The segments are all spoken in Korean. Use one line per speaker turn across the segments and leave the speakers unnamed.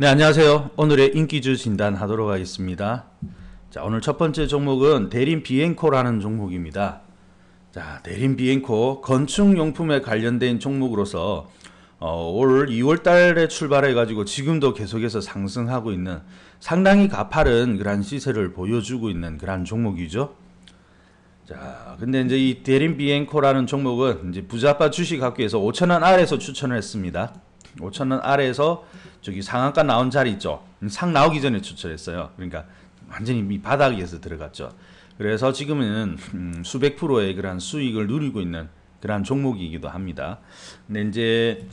네, 안녕하세요. 오늘의 인기주 진단 하도록 하겠습니다. 자, 오늘 첫 번째 종목은 대림 비엔코라는 종목입니다. 자, 대림 비엔코 건축용품에 관련된 종목으로서 어, 올 2월 달에 출발해 가지고 지금도 계속해서 상승하고 있는 상당히 가파른 그런 시세를 보여주고 있는 그런 종목이죠. 자, 근데 이제 이 대림 비엔코라는 종목은 이제 부자빠 주식 학교에서 5천원 아래에서 추천을 했습니다. 5천원 아래에서 저기 상한가 나온 자리 있죠. 상 나오기 전에 추천했어요. 그러니까 완전히 이 바닥에서 들어갔죠. 그래서 지금은 음, 수백 프로의 그런 수익을 누리고 있는 그런 종목이기도 합니다. 근데 이제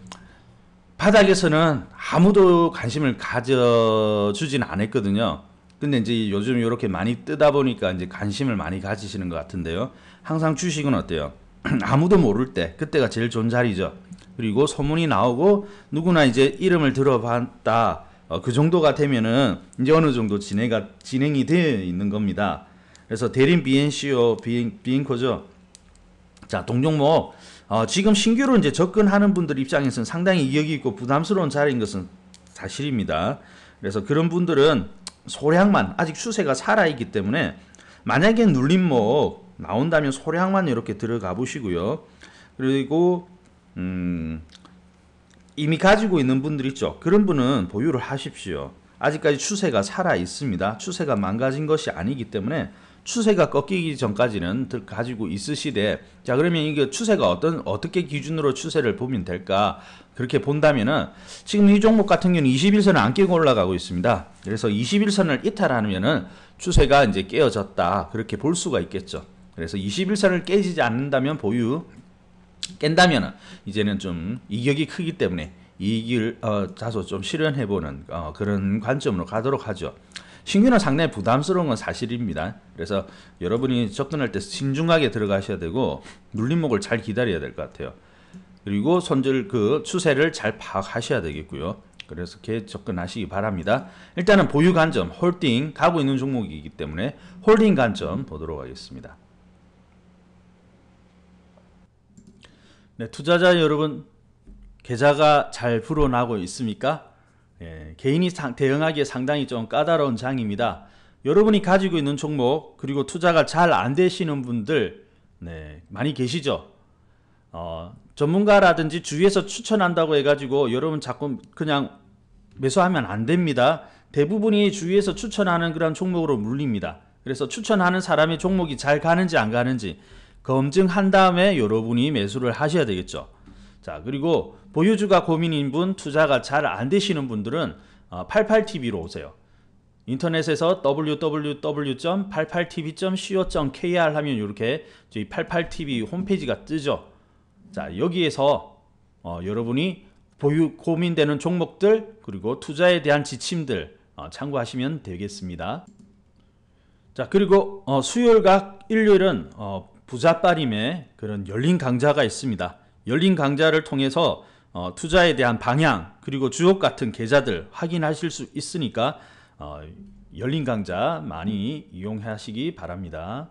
바닥에서는 아무도 관심을 가져주진 않았거든요. 근데 이제 요즘 이렇게 많이 뜨다 보니까 이제 관심을 많이 가지시는 것 같은데요. 항상 주식은 어때요? 아무도 모를 때 그때가 제일 좋은 자리죠. 그리고 소문이 나오고 누구나 이제 이름을 들어봤다. 어, 그 정도가 되면은 이제 어느 정도 진행가 진행이 되어 있는 겁니다. 그래서 대림 BNCO 비인, 비인코죠. 자, 동종목 어, 지금 신규로 이제 접근하는 분들 입장에서는 상당히 이격이 있고 부담스러운 자리인 것은 사실입니다. 그래서 그런 분들은 소량만 아직 추세가 살아있기 때문에 만약에 눌림목 나온다면 소량만 이렇게 들어가 보시고요. 그리고 음, 이미 가지고 있는 분들 있죠. 그런 분은 보유를 하십시오. 아직까지 추세가 살아 있습니다. 추세가 망가진 것이 아니기 때문에 추세가 꺾이기 전까지는 가지고 있으시되 자 그러면 이게 추세가 어떤 어떻게 기준으로 추세를 보면 될까 그렇게 본다면은 지금 이 종목 같은 경우는 21선을 안 깨고 올라가고 있습니다. 그래서 21선을 이탈하면은 추세가 이제 깨어졌다 그렇게 볼 수가 있겠죠. 그래서 21선을 깨지지 않는다면 보유 깬다면은 이제는 좀 이격이 크기 때문에 이익을 어, 다소 좀 실현해보는 어, 그런 관점으로 가도록 하죠. 신규는 상당히 부담스러운 건 사실입니다. 그래서 여러분이 접근할 때 신중하게 들어가셔야 되고 눌림목을 잘 기다려야 될 것 같아요. 그리고 손절 그 추세를 잘 파악하셔야 되겠고요. 그래서 개 접근하시기 바랍니다. 일단은 보유 관점, 홀딩 가고 있는 종목이기 때문에 홀딩 관점 보도록 하겠습니다. 네, 투자자 여러분 계좌가 잘 불어나고 있습니까? 예, 개인이 상, 대응하기에 상당히 좀 까다로운 장입니다. 여러분이 가지고 있는 종목 그리고 투자가 잘 안 되시는 분들 네, 많이 계시죠? 어, 전문가라든지 주위에서 추천한다고 해가지고 여러분 자꾸 그냥 매수하면 안 됩니다. 대부분이 주위에서 추천하는 그런 종목으로 물립니다. 그래서 추천하는 사람의 종목이 잘 가는지 안 가는지 검증한 다음에 여러분이 매수를 하셔야 되겠죠. 자, 그리고 보유주가 고민인 분, 투자가 잘 안 되시는 분들은 88TV로 어, 오세요. 인터넷에서 www.88tv.co.kr 하면 이렇게 저희 88TV 홈페이지가 뜨죠. 자, 여기에서 어, 여러분이 보유 고민되는 종목들 그리고 투자에 대한 지침들 어, 참고하시면 되겠습니다. 자, 그리고 어, 수요일과 일요일은 어, 부자빠림의 그런 열린 강좌가 있습니다. 열린 강좌를 통해서 어, 투자에 대한 방향 그리고 주옥 같은 계좌들 확인하실 수 있으니까 어, 열린 강좌 많이 이용하시기 바랍니다.